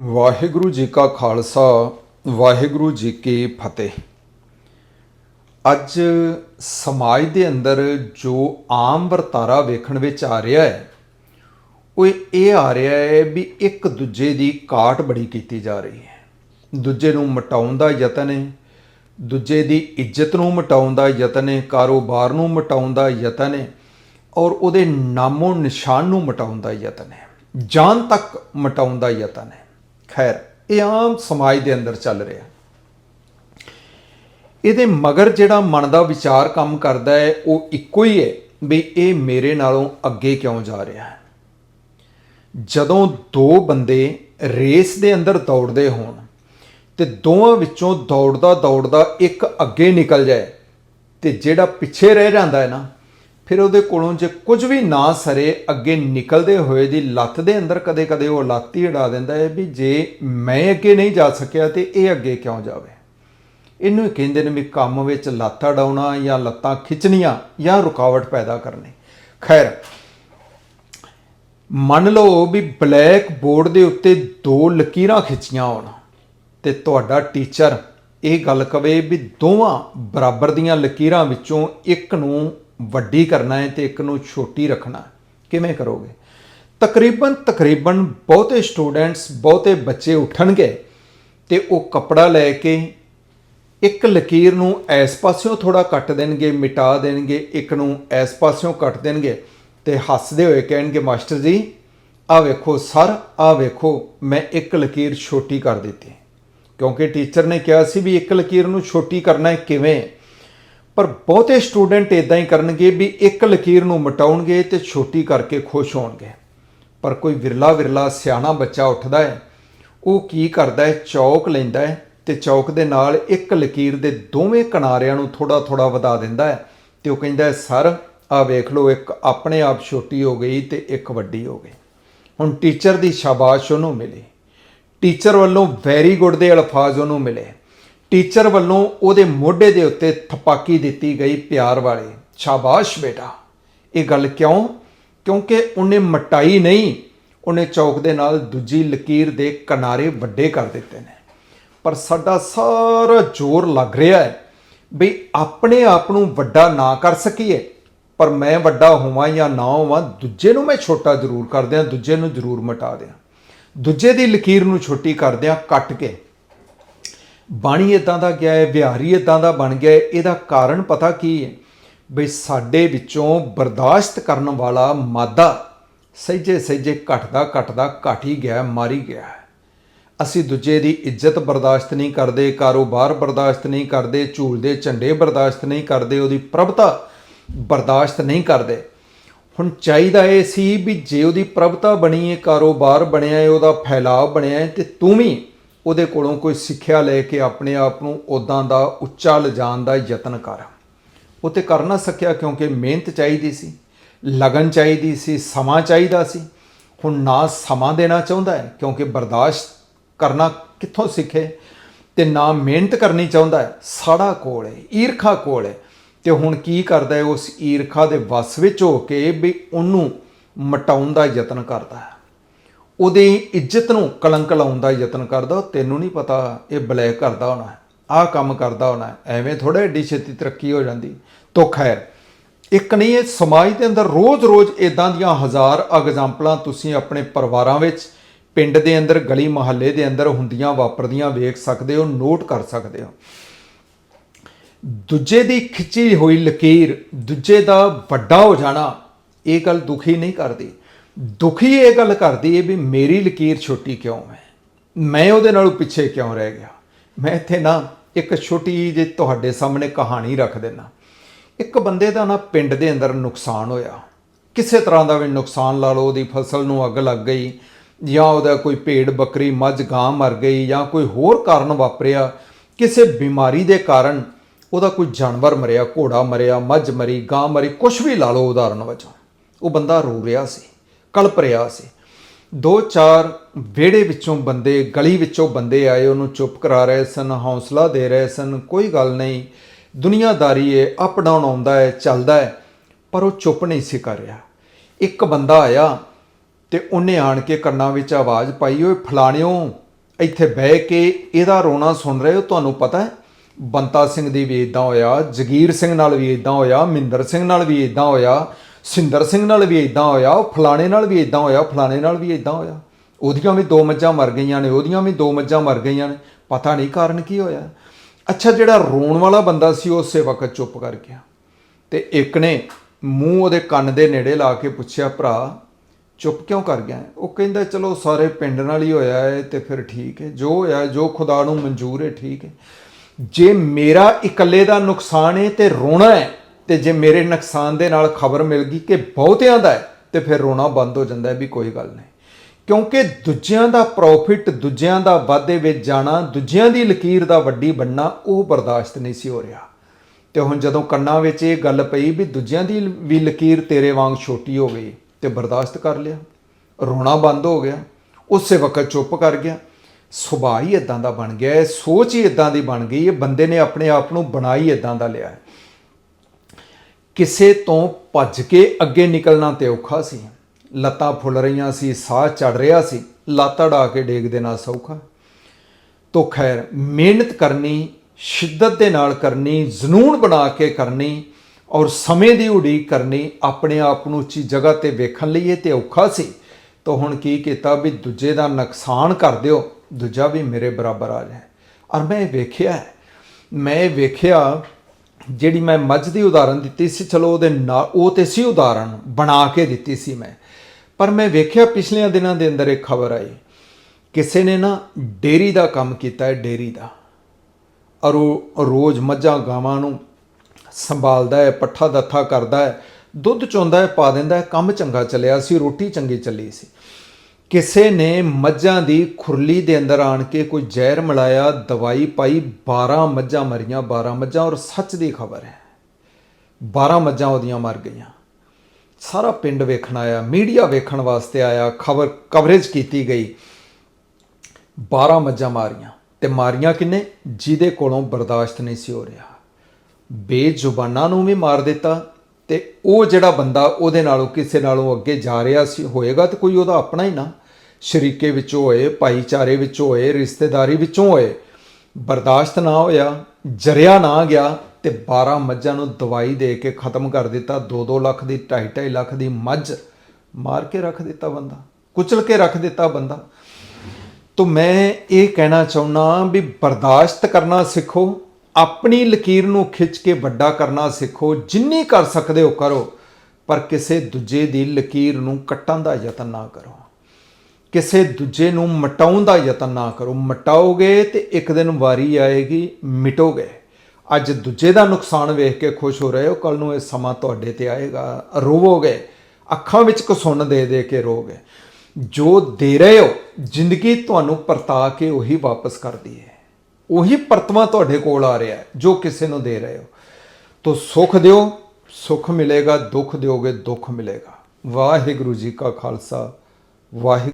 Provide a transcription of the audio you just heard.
ਵਾਹਿਗੁਰੂ ਜੀ ਕਾ ਖਾਲਸਾ, ਵਾਹਿਗੁਰੂ ਜੀ ਕੀ ਫਤਿਹ। ਅੱਜ ਸਮਾਜ ਦੇ ਅੰਦਰ ਜੋ ਆਮ ਵਰਤਾਰਾ ਵੇਖਣ ਵਿੱਚ ਆ ਰਿਹਾ ਹੈ, ਉਹ ਇਹ ਆ ਰਿਹਾ ਹੈ ਵੀ ਇੱਕ ਦੂਜੇ ਦੀ ਕਾਟ ਬੜੀ ਕੀਤੀ ਜਾ ਰਹੀ ਹੈ। ਦੂਜੇ ਨੂੰ ਮਟਾਉਣ ਦਾ ਯਤਨ ਹੈ, ਦੂਜੇ ਦੀ ਇੱਜ਼ਤ ਨੂੰ ਮਟਾਉਣ ਦਾ ਯਤਨ ਹੈ, ਕਾਰੋਬਾਰ ਨੂੰ ਮਟਾਉਣ ਦਾ ਯਤਨ ਹੈ ਔਰ ਉਹਦੇ ਨਾਮੋ ਨਿਸ਼ਾਨ ਨੂੰ ਮਟਾਉਣ ਦਾ ਯਤਨ ਹੈ ਜਾਨ ਤੱਕ ਮਟਾਉਣ ਦਾ ਯਤਨ ਹੈ। ਖੈਰ, ਇਹ ਆਮ ਸਮਾਜ ਦੇ ਅੰਦਰ ਚੱਲ ਰਿਹਾ। ਇਹਦੇ ਮਗਰ ਜਿਹੜਾ ਮਨ ਦਾ ਵਿਚਾਰ ਕੰਮ ਕਰਦਾ ਹੈ, ਉਹ ਇੱਕੋ ਹੀ ਹੈ ਵੀ ਇਹ ਮੇਰੇ ਨਾਲੋਂ ਅੱਗੇ ਕਿਉਂ ਜਾ ਰਿਹਾ ਹੈ। ਜਦੋਂ ਦੋ ਬੰਦੇ ਰੇਸ ਦੇ ਅੰਦਰ ਦੌੜਦੇ ਹੋਣ ਤੇ ਦੋਵਾਂ ਵਿੱਚੋਂ ਦੌੜਦਾ ਦੌੜਦਾ ਇੱਕ ਅੱਗੇ ਨਿਕਲ ਜਾਏ ਤੇ ਜਿਹੜਾ ਪਿੱਛੇ ਰਹਿ ਜਾਂਦਾ ਹੈ ਨਾ ਫਿਰ ਉਹਦੇ ਕੋਲੋਂ ਜੇ ਕੁਝ ਵੀ ਨਾ ਸਰੇ, ਅੱਗੇ ਨਿਕਲਦੇ ਹੋਏ ਦੀ ਲੱਤ ਦੇ ਅੰਦਰ ਕਦੇ-ਕਦੇ ਉਹ ਲੱਤ ਹੀ ਉਡਾ ਦਿੰਦਾ ਹੈ ਵੀ ਜੇ ਮੈਂ ਅੱਗੇ ਨਹੀਂ ਜਾ ਸਕਿਆ ਤੇ ਇਹ ਅੱਗੇ ਕਿਉਂ ਜਾਵੇ? ਇਹਨੂੰ ਹੀ ਕਹਿੰਦੇ ਨੇ ਵੀ ਕੰਮ ਵਿੱਚ ਲੱਤ ਅਡਾਉਣਾ ਜਾਂ ਲੱਤਾਂ ਖਿੱਚਣੀਆਂ ਜਾਂ ਰੁਕਾਵਟ ਪੈਦਾ ਕਰਨੀ। ਖੈਰ, ਮੰਨ ਲਓ ਵੀ ਬਲੈਕ ਬੋਰਡ ਦੇ ਉੱਤੇ ਦੋ ਲਕੀਰਾਂ ਖਿੱਚੀਆਂ ਹੋਣ ਤੇ ਤੁਹਾਡਾ ਟੀਚਰ ਇਹ ਗੱਲ ਕਵੇ ਵੀ ਦੋਵਾਂ ਬਰਾਬਰ ਦੀਆਂ ਲਕੀਰਾਂ ਵਿੱਚੋਂ ਇੱਕ ਨੂੰ ਵੱਡੀ ਕਰਨਾ ਹੈ ਤੇ ਇੱਕ ਨੂੰ ਛੋਟੀ ਰੱਖਣਾ ਕਿਵੇਂ ਕਰੋਗੇ? ਤਕਰੀਬਨ ਤਕਰੀਬਨ ਬਹੁਤੇ ਸਟੂਡੈਂਟਸ, ਬਹੁਤੇ ਬੱਚੇ ਉੱਠਣਗੇ ਤੇ ਉਹ ਕਪੜਾ ਲੈ ਕੇ ਇੱਕ ਲਕੀਰ ਨੂੰ ਇਸ ਪਾਸਿਓਂ ਥੋੜਾ ਕੱਟ ਦੇਣਗੇ, ਮਿਟਾ ਦੇਣਗੇ, ਇੱਕ ਨੂੰ ਇਸ ਪਾਸਿਓਂ ਕੱਟ ਦੇਣਗੇ ਤੇ ਹੱਸਦੇ ਹੋਏ ਕਹਿਣਗੇ, ਮਾਸਟਰ ਜੀ ਆਹ ਵੇਖੋ ਸਰ ਆਹ ਵੇਖੋ, ਮੈਂ ਇੱਕ ਲਕੀਰ ਛੋਟੀ ਕਰ ਦਿੱਤੀ। ਕਿਉਂਕਿ ਟੀਚਰ ਨੇ ਕਿਹਾ ਸੀ ਵੀ ਇੱਕ ਲਕੀਰ ਨੂੰ ਛੋਟੀ ਕਰਨਾ ਹੈ ਕਿਵੇਂ? ਪਰ ਬਹੁਤੇ ਸਟੂਡੈਂਟ ਇਦਾਂ ਹੀ ਕਰਨਗੇ ਵੀ ਇੱਕ ਲਕੀਰ ਨੂੰ ਮਟਾਉਣਗੇ ਤੇ ਛੋਟੀ ਕਰਕੇ ਖੁਸ਼ ਹੋਣਗੇ। ਪਰ ਕੋਈ ਵਿਰਲਾ ਵਿਰਲਾ ਸਿਆਣਾ ਬੱਚਾ ਉੱਠਦਾ ਹੈ, ਉਹ ਕੀ ਕਰਦਾ ਹੈ? ਚੌਕ ਲੈਂਦਾ ਹੈ ਤੇ ਚੌਕ ਦੇ ਨਾਲ ਇੱਕ ਲਕੀਰ ਦੇ ਦੋਵੇਂ ਕਿਨਾਰਿਆਂ ਨੂੰ ਥੋੜਾ ਥੋੜਾ ਵਧਾ ਦਿੰਦਾ ਹੈ ਤੇ ਉਹ ਕਹਿੰਦਾ ਹੈ, ਸਰ, ਆ ਵੇਖ ਲਓ, ਇੱਕ ਆਪਣੇ ਆਪ ਛੋਟੀ ਹੋ ਗਈ ਤੇ ਇੱਕ ਵੱਡੀ ਹੋ ਗਈ। ਹੁਣ ਟੀਚਰ ਦੀ ਸ਼ਾਬਾਸ਼ ਉਹਨੂੰ ਮਿਲੀ। ਟੀਚਰ ਵੱਲੋਂ ਵੈਰੀ ਗੁੱਡ ਦੇ ਅਲਫਾਜ਼ ਉਹਨੂੰ ਮਿਲੇ। ਟੀਚਰ ਵੱਲੋਂ ਉਹਦੇ ਮੋਢੇ ਦੇ ਉੱਤੇ ਥਪਾਕੀ ਦਿੱਤੀ ਗਈ ਪਿਆਰ ਵਾਲੀ। ਸ਼ਾਬਾਸ਼ ਬੇਟਾ। ਇਹ ਗੱਲ ਕਿਉਂ? ਕਿਉਂਕਿ ਉਹਨੇ ਮਟਾਈ ਨਹੀਂ, ਉਹਨੇ ਚੌਕ ਦੇ ਨਾਲ ਦੂਜੀ ਲਕੀਰ ਦੇ ਕਿਨਾਰੇ ਵੱਡੇ ਕਰ ਦਿੱਤੇ ਨੇ। ਪਰ ਸਾਡਾ ਸਾਰਾ ਜ਼ੋਰ ਲੱਗ ਰਿਹਾ ਹੈ ਵੀ ਆਪਣੇ ਆਪ ਨੂੰ ਵੱਡਾ ਨਾ ਕਰ ਸਕੀਏ। ਪਰ ਮੈਂ ਵੱਡਾ ਹੋਵਾਂ ਜਾਂ ਨਾ ਹੋਵਾਂ, ਦੂਜੇ ਨੂੰ ਮੈਂ ਛੋਟਾ ਜ਼ਰੂਰ ਕਰ ਦਿਆਂ, ਦੂਜੇ ਨੂੰ ਜ਼ਰੂਰ ਮਟਾ ਦਿਆਂ। ਦੂਜੇ ਦੀ ਲਕੀਰ ਨੂੰ ਛੋਟੀ ਕਰ ਦਿਆਂ, ਕੱਟ ਕੇ। ਬਾਣੀ ਇਦਾਂ ਦਾ ਗਿਆ ਹੈ, ਵਿਹਾਰੀ ਇਦਾਂ ਦਾ ਬਣ ਗਿਆ ਹੈ, ਇਹਦਾ ਕਾਰਨ ਪਤਾ ਕੀ ਹੈ? ਬਈ ਸਾਡੇ ਵਿੱਚੋਂ ਬਰਦਾਸ਼ਤ ਕਰਨ ਵਾਲਾ ਮਾਦਾ ਸਹਿਜੇ ਸਹਿਜੇ ਘਟਦਾ ਘਟਦਾ ਘਟ ਹੀ ਗਿਆ, ਮਾਰੀ ਗਿਆ ਹੈ। ਅਸੀਂ ਦੂਜੇ ਦੀ ਇੱਜ਼ਤ ਬਰਦਾਸ਼ਤ ਨਹੀਂ ਕਰਦੇ, ਕਾਰੋਬਾਰ ਬਰਦਾਸ਼ਤ ਨਹੀਂ ਕਰਦੇ ਝੂਲਦੇ ਝੰਡੇ ਬਰਦਾਸ਼ਤ ਨਹੀਂ ਕਰਦੇ, ਉਹਦੀ ਪ੍ਰਭਤਾ ਬਰਦਾਸ਼ਤ ਨਹੀਂ ਕਰਦੇ। ਹੁਣ ਚਾਹੀਦਾ ਇਹ ਸੀ ਵੀ ਜੇ ਉਹਦੀ ਪ੍ਰਭਤਾ ਬਣੀ ਹੈ, ਕਾਰੋਬਾਰ ਬਣਿਆ ਹੈ, ਉਹਦਾ ਫੈਲਾਅ ਬਣਿਆ ਹੈ, ਤੇ ਤੂੰ ਵੀ ਉਹਦੇ ਕੋਲੋਂ ਕੋਈ ਸਿੱਖਿਆ ਲੈ ਕੇ ਆਪਣੇ ਆਪ ਨੂੰ ਉਦਾਂ ਦਾ ਉੱਚਾ ਲਿਜਾਣ ਦਾ ਯਤਨ ਕਰ। ਉਹ ਤੇ ਕਰ ਨਾ ਸਕਿਆ ਕਿਉਂਕਿ ਮਿਹਨਤ ਚਾਹੀਦੀ ਸੀ, ਲਗਨ ਚਾਹੀਦੀ ਸੀ, ਸਮਾਂ ਚਾਹੀਦਾ ਸੀ। ਹੁਣ ਨਾ ਸਮਾਂ ਦੇਣਾ ਚਾਹੁੰਦਾ ਹੈ ਕਿਉਂਕਿ ਬਰਦਾਸ਼ਤ ਕਰਨਾ ਕਿੱਥੋਂ ਸਿੱਖੇ? ਤੇ ਨਾ ਮਿਹਨਤ ਕਰਨੀ ਚਾਹੁੰਦਾ ਹੈ, ਸਾੜਾ ਕੋਲ ਹੈ, ਈਰਖਾ ਕੋਲ ਹੈ। ਤੇ ਹੁਣ ਕੀ ਕਰਦਾ ਹੈ, ਉਸ ਈਰਖਾ ਦੇ ਵਸ ਵਿੱਚ ਹੋ ਕੇ ਵੀ ਉਹਨੂੰ ਮਟਾਉਣ ਦਾ ਯਤਨ ਕਰਦਾ ਹੈ। ਉਹਦੀ ਇੱਜ਼ਤ ਨੂੰ ਕਲੰਕ ਲਾਉਣ ਦਾ ਯਤਨ ਕਰਦਾ ਉਹ ਤੈਨੂੰ ਨਹੀਂ ਪਤਾ ਇਹ ਬਲੈਕ ਕਰਦਾ ਹੋਣਾ ਆਹ ਕੰਮ ਕਰਦਾ ਹੋਣਾ ਐਵੇਂ ਥੋੜਾ ਏਡੀ ਛੇਤੀ ਤਰੱਕੀ ਹੋ ਜਾਂਦੀ। ਤੋ ਖੈਰ, ਇੱਕ ਨਹੀਂ, ਇਹ ਸਮਾਜ ਦੇ ਅੰਦਰ ਰੋਜ਼-ਰੋਜ਼ ਇਦਾਂ ਦੀਆਂ ਹਜ਼ਾਰ ਐਗਜ਼ਾਮਪਲਾਂ ਤੁਸੀਂ ਆਪਣੇ ਪਰਿਵਾਰਾਂ ਵਿੱਚ, ਪਿੰਡ ਦੇ ਅੰਦਰ, ਗਲੀ ਮੁਹੱਲੇ ਦੇ ਅੰਦਰ ਹੁੰਦੀਆਂ ਵਾਪਰਦੀਆਂ ਵੇਖ ਸਕਦੇ ਹੋ, ਨੋਟ ਕਰ ਸਕਦੇ ਹੋ। ਦੂਜੇ ਦੀ ਖਿੱਚੀ ਹੋਈ ਲਕੀਰ, ਦੂਜੇ ਦਾ ਵੱਡਾ ਹੋ ਜਾਣਾ, ਇਹ ਗੱਲ ਦੁਖੀ ਨਹੀਂ ਕਰਦੀ। ਦੁਖੀ ਇਹ ਗੱਲ ਕਰਦੀ ਹੈ ਵੀ ਮੇਰੀ ਲਕੀਰ ਛੋਟੀ ਕਿਉਂ ਹੈ? ਮੈਂ ਉਹਦੇ ਨਾਲੋਂ ਪਿੱਛੇ ਕਿਉਂ ਰਹਿ ਗਿਆ? ਮੈਂ ਇੱਥੇ ਨਾ ਇੱਕ ਛੋਟੀ ਜਿਹੀ ਤੁਹਾਡੇ ਸਾਹਮਣੇ ਕਹਾਣੀ ਰੱਖ ਦੇਣਾ ਇੱਕ ਬੰਦੇ ਦਾ ਨਾ ਪਿੰਡ ਦੇ ਅੰਦਰ ਨੁਕਸਾਨ ਹੋਇਆ। ਕਿਸੇ ਤਰ੍ਹਾਂ ਦਾ ਵੀ ਨੁਕਸਾਨ ਲਾ ਲਓ, ਉਹਦੀ ਫਸਲ ਨੂੰ ਅੱਗ ਲੱਗ ਗਈ, ਜਾਂ ਉਹਦਾ ਕੋਈ ਭੇਡ ਬੱਕਰੀ, ਮੱਝ, ਗਾਂ ਮਰ ਗਈ, ਜਾਂ ਕੋਈ ਹੋਰ ਕਾਰਨ ਵਾਪਰਿਆ, ਕਿਸੇ ਬਿਮਾਰੀ ਦੇ ਕਾਰਨ ਉਹਦਾ ਕੋਈ ਜਾਨਵਰ ਮਰਿਆ, ਘੋੜਾ ਮਰਿਆ, ਮੱਝ ਮਰੀ, ਗਾਂ ਮਰੀ ਕੁਝ ਵੀ ਲਾ ਲਓ ਉਦਾਹਰਨ ਵਜੋਂ। ਉਹ ਬੰਦਾ ਰੋ ਰਿਹਾ ਸੀ। ਕਲਪ ਰਿਹਾ ਸੀ। ਦੋ ਚਾਰ ਵਿਹੜੇ ਵਿੱਚੋਂ ਬੰਦੇ, ਗਲੀ ਵਿੱਚੋਂ ਬੰਦੇ ਆਏ, ਉਹਨੂੰ ਚੁੱਪ ਕਰਾ ਰਹੇ ਸਨ, ਹੌਸਲਾ ਦੇ ਰਹੇ ਸਨ, ਕੋਈ ਗੱਲ ਨਹੀਂ, ਦੁਨੀਆਦਾਰੀ ਹੈ ਅਪ ਡਾਊਨ ਆਉਂਦਾ ਹੈ, ਚੱਲਦਾ ਹੈ, ਪਰ ਉਹ ਚੁੱਪ ਨਹੀਂ ਸੀ ਕਰ ਰਿਹਾ। ਇੱਕ ਬੰਦਾ ਆਇਆ ਤੇ ਉਹਨੇ ਆਣ ਕੇ ਕੰਨਾਂ ਵਿੱਚ ਆਵਾਜ਼ ਪਾਈ, ਓਏ ਫਲਾਣਿਓ, ਇੱਥੇ ਬਹਿ ਕੇ ਇਹਦਾ ਰੋਣਾ ਸੁਣ ਰਹੇ ਹੋ, ਤੁਹਾਨੂੰ ਪਤਾ ਹੈ? ਬੰਤਾ ਸਿੰਘ ਦੀ ਵੀ ਇਦਾਂ ਹੋਇਆ, ਜਗੀਰ ਸਿੰਘ ਨਾਲ ਵੀ ਇਦਾਂ ਹੋਇਆ ਮਿੰਦਰ ਸਿੰਘ ਨਾਲ ਵੀ ਇਦਾਂ ਹੋਇਆ ਸਿੰਦਰ ਸਿੰਘ ਨਾਲ ਵੀ ਇਦਾਂ ਹੋਇਆ, ਉਹ ਫਲਾਣੇ ਨਾਲ ਵੀ ਇਦਾਂ ਹੋਇਆ ਫਲਾਣੇ ਨਾਲ ਵੀ ਇਦਾਂ ਹੋਇਆ। ਉਹਦੀਆਂ ਵੀ ਦੋ ਮੱਝਾਂ ਮਰ ਗਈਆਂ ਨੇ, ਉਹਦੀਆਂ ਵੀ ਦੋ ਮੱਝਾਂ ਮਰ ਗਈਆਂ ਨੇ। ਪਤਾ ਨਹੀਂ ਕਾਰਨ ਕੀ ਹੋਇਆ। ਅੱਛਾ, ਜਿਹੜਾ ਰੋਣ ਵਾਲਾ ਬੰਦਾ ਸੀ, ਉਹ ਉਸੇ ਵਕਤ ਚੁੱਪ ਕਰ ਗਿਆ। ਤੇ ਇੱਕ ਨੇ ਮੂੰਹ ਉਹਦੇ ਕੰਨ ਦੇ ਨੇੜੇ ਲਾ ਕੇ ਪੁੱਛਿਆ, ਭਰਾ, ਚੁੱਪ ਕਿਉਂ ਕਰ ਗਿਆ ਉਹ ਕਹਿੰਦਾ, ਚਲੋ, ਸਾਰੇ ਪਿੰਡ ਨਾਲ ਹੀ ਹੋਇਆ ਹੈ ਤੇ ਫਿਰ ਠੀਕ ਹੈ। ਜੋ ਹੋਇਆ, ਜੋ ਖੁਦਾ ਨੂੰ ਮਨਜ਼ੂਰ ਹੈ, ਠੀਕ ਹੈ। ਜੇ ਮੇਰਾ ਇਕੱਲੇ ਦਾ ਨੁਕਸਾਨ ਹੈ ਤੇ ਰੋਣਾ ਹੈ ਤੇ ਜੇ ਮੇਰੇ ਨੁਕਸਾਨ ਦੇ ਨਾਲ ਖਬਰ ਮਿਲ ਗਈ ਕਿ ਬਹੁਤਿਆਂ ਦਾ ਹੈ, ਤੇ ਫਿਰ ਰੋਣਾ ਬੰਦ ਹੋ ਜਾਂਦਾ ਵੀ ਕੋਈ ਗੱਲ ਨਹੀਂ। ਕਿਉਂਕਿ ਦੂਜਿਆਂ ਦਾ ਪ੍ਰੋਫਿਟ ਦੂਜਿਆਂ ਦਾ ਵਾਧੇ ਵਿੱਚ ਜਾਣਾ, ਦੂਜਿਆਂ ਦੀ ਲਕੀਰ ਦਾ ਵੱਡੀ ਬੰਨਾ ਉਹ ਬਰਦਾਸ਼ਤ ਨਹੀਂ ਸੀ ਹੋ ਰਿਹਾ। ਤੇ ਹੁਣ ਜਦੋਂ ਕੰਨਾਂ ਵਿੱਚ ਇਹ ਗੱਲ ਪਈ ਵੀ ਦੂਜਿਆਂ ਦੀ ਵੀ ਲਕੀਰ ਤੇਰੇ ਵਾਂਗ ਛੋਟੀ ਹੋ ਗਈ ਤੇ ਬਰਦਾਸ਼ਤ ਕਰ ਲਿਆ, ਰੋਣਾ ਬੰਦ ਹੋ ਗਿਆ, ਉਸੇ ਵਕਤ ਚੁੱਪ ਕਰ ਗਿਆ, ਸੁਭਾਅ ਹੀ ਇਦਾਂ ਦਾ ਬਣ ਗਿਆ ਹੈ ਸੋਚ ਹੀ ਇਦਾਂ ਦੀ ਬਣ ਗਈ, ਇਹ ਬੰਦੇ ਨੇ ਆਪਣੇ ਆਪ ਨੂੰ ਬਣਾਈ ਇਦਾਂ ਦਾ ਲਿਆ ਕਿਸੇ ਤੋਂ ਭੱਜ ਕੇ ਅੱਗੇ ਨਿਕਲਣਾ ਤੇ ਔਖਾ ਸੀ। ਲੱਤਾਂ ਫੁੱਲ ਰਹੀਆਂ ਸੀ, ਸਾਹ ਚੜ ਰਿਹਾ ਸੀ। ਲੱਤ ਅੜਾ ਕੇ ਡੇਗ ਦੇਣਾ ਸੌਖਾ। ਤੋ ਖੈਰ, ਮਿਹਨਤ ਕਰਨੀ, ਸ਼ਿੱਦਤ ਦੇ ਨਾਲ ਕਰਨੀ, ਜਨੂਨ ਬਣਾ ਕੇ ਕਰਨੀ ਔਰ ਸਮੇਂ ਦੀ ਉਡੀਕ ਕਰਨੀ ਆਪਣੇ ਆਪ ਨੂੰ ਉੱਚੀ ਜਗ੍ਹਾ ਤੇ ਵੇਖਣ ਲਈ ਇਹ ਤੇ ਔਖਾ ਸੀ। ਤਾਂ ਹੁਣ ਕੀ ਕੀਤਾ ਵੀ ਦੂਜੇ ਦਾ ਨੁਕਸਾਨ ਕਰ ਦਿਓ, ਦੂਜਾ ਵੀ ਮੇਰੇ ਬਰਾਬਰ ਆ ਜਾਏ। ਔਰ ਮੈਂ ਇਹ ਵੇਖਿਆ, ਮੈਂ ਇਹ ਵੇਖਿਆ ਜਿਹੜੀ ਮੈਂ ਮੱਝ ਦੀ ਉਦਾਹਰਨ ਦਿੱਤੀ ਸੀ, ਚਲੋ ਉਹਦੇ ਨਾਲ ਉਹ ਤੇ ਸੀ ਉਦਾਹਰਨ, ਬਣਾ ਕੇ ਦਿੱਤੀ ਸੀ ਮੈਂ। ਪਰ ਮੈਂ ਵੇਖਿਆ ਪਿਛਲੇ ਦਿਨਾਂ ਦੇ ਅੰਦਰ ਇੱਕ ਖਬਰ ਆਈ। ਕਿਸੇ ਨੇ ਨਾ ਡੇਰੀ ਦਾ ਕੰਮ ਕੀਤਾ ਹੈ, ਡੇਰੀ ਦਾ। ਔਰ ਉਹ ਰੋਜ਼ ਮੱਝਾਂ ਗਾਵਾਂ ਨੂੰ ਸੰਭਾਲਦਾ ਹੈ, ਪੱਠਾ ਦੱਥਾ ਕਰਦਾ ਹੈ, ਦੁੱਧ ਚੋਂਦਾ ਹੈ, ਪਾ ਦਿੰਦਾ ਹੈ, ਕੰਮ ਚੰਗਾ ਚੱਲਿਆ ਸੀ, ਰੋਟੀ ਚੰਗੀ ਚੱਲੀ ਸੀ। ਕਿਸੇ ਨੇ ਮੱਝਾਂ ਦੀ ਖੁਰਲੀ ਦੇ ਅੰਦਰ ਆਣ ਕੇ ਕੋਈ ਜ਼ਹਿਰ ਮਿਲਾਇਆ, ਦਵਾਈ ਪਾਈ 12 ਮੱਝਾਂ ਮਰੀਆਂ 12 ਮੱਝਾਂ, ਔਰ ਸੱਚ ਦੀ ਖਬਰ ਹੈ 12 ਮੱਝਾਂ ਉਹਦੀਆਂ ਮਰ ਗਈਆਂ। ਸਾਰਾ ਪਿੰਡ ਵੇਖਣ ਆਇਆ, ਮੀਡੀਆ ਵੇਖਣ ਵਾਸਤੇ ਆਇਆ, ਖਬਰ ਕਵਰੇਜ ਕੀਤੀ ਗਈ। 12 ਮੱਝਾਂ ਮਾਰੀਆਂ, ਤੇ ਮਾਰੀਆਂ ਕਿੰਨੇ? ਜਿਹਦੇ ਕੋਲੋਂ ਬਰਦਾਸ਼ਤ ਨਹੀਂ ਸੀ ਹੋ ਰਿਹਾ। ਬੇਜ਼ੁਬਾਨਾਂ ਨੂੰ ਵੀ ਮਾਰ ਦਿੱਤਾ ਤੇ ਉਹ ਜਿਹੜਾ ਬੰਦਾ ਉਹਦੇ ਨਾਲੋਂ ਕਿਸੇ ਨਾਲੋਂ ਅੱਗੇ ਜਾ ਰਿਹਾ ਸੀ, ਹੋਏਗਾ ਤੇ ਕੋਈ ਉਹਦਾ ਆਪਣਾ ਹੀ ਨਾ। ਸ਼ਰੀਕੇ ਵਿੱਚੋਂ ਹੋਏ, ਭਾਈਚਾਰੇ ਵਿੱਚੋਂ ਹੋਏ, ਰਿਸ਼ਤੇਦਾਰੀ ਵਿੱਚੋਂ ਹੋਏ, ਬਰਦਾਸ਼ਤ ਨਾ ਹੋਇਆ, ਜਰਿਆ ਨਾ ਗਿਆ ਤੇ 12 ਮੱਝਾਂ ਨੂੰ ਦਵਾਈ ਦੇ ਕੇ ਖਤਮ ਕਰ ਦਿੱਤਾ। 2-2 ਲੱਖ ਦੀ 2.5 ਲੱਖ ਦੀ ਮੱਝ ਮਾਰ ਕੇ ਰੱਖ ਦਿੱਤਾ ਬੰਦਾ, ਕੁਚਲ ਕੇ ਰੱਖ ਦਿੱਤਾ ਬੰਦਾ। ਤੋ ਮੈਂ ਇਹ ਕਹਿਣਾ ਚਾਹੁੰਦਾ ਵੀ ਬਰਦਾਸ਼ਤ ਕਰਨਾ ਸਿੱਖੋ। ਆਪਣੀ ਲਕੀਰ ਨੂੰ ਖਿੱਚ ਕੇ ਵੱਡਾ ਕਰਨਾ ਸਿੱਖੋ, ਜਿੰਨੀ ਕਰ ਸਕਦੇ ਹੋ ਕਰੋ, ਪਰ ਕਿਸੇ ਦੂਜੇ ਦੀ ਲਕੀਰ ਨੂੰ ਕੱਟਣ ਦਾ ਯਤਨ ਨਾ ਕਰੋ। ਕਿਸੇ ਦੂਜੇ ਨੂੰ ਮਟਾਉਣ ਦਾ ਯਤਨ ਨਾ ਕਰੋ। ਮਟਾਓਗੇ ਤੇ ਇੱਕ ਦਿਨ ਵਾਰੀ ਆਏਗੀ, ਮਿਟੋਗੇ। ਅੱਜ ਦੂਜੇ ਦਾ ਨੁਕਸਾਨ ਵੇਖ ਕੇ ਖੁਸ਼ ਹੋ ਰਹੇ ਹੋ ਕੱਲ ਨੂੰ ਇਹ ਸਮਾਂ ਤੁਹਾਡੇ ਤੇ ਆਏਗਾ। ਰੋਵੋਗੇ, ਅੱਖਾਂ ਵਿੱਚ ਕਸੁੰਨ ਦੇ ਦੇ ਕੇ ਰੋਗੇ ਜੋ ਦੇ ਰਹੇ ਹੋ, ਜ਼ਿੰਦਗੀ ਤੁਹਾਨੂੰ ਪਰਤਾ ਕੇ ਉਹੀ ਵਾਪਸ ਕਰਦੀ ਹੈ। ਉਹੀ ਪਰਤਵਾ ਤੁਹਾਡੇ ਕੋਲ ਆ ਰਿਹਾ ਜੋ ਕਿਸੇ ਨੂੰ ਦੇ ਰਹੇ ਹੋ। ਤੋ ਸੁਖ ਦਿਓ, ਸੁਖ ਮਿਲੇਗਾ, ਦੁੱਖ ਦਿਓਗੇ, ਦੁੱਖ ਮਿਲੇਗਾ। ਵਾਹਿਗੁਰੂ ਜੀ ਕਾ ਖਾਲਸਾ ਵਾਹਿਗੁਰੂ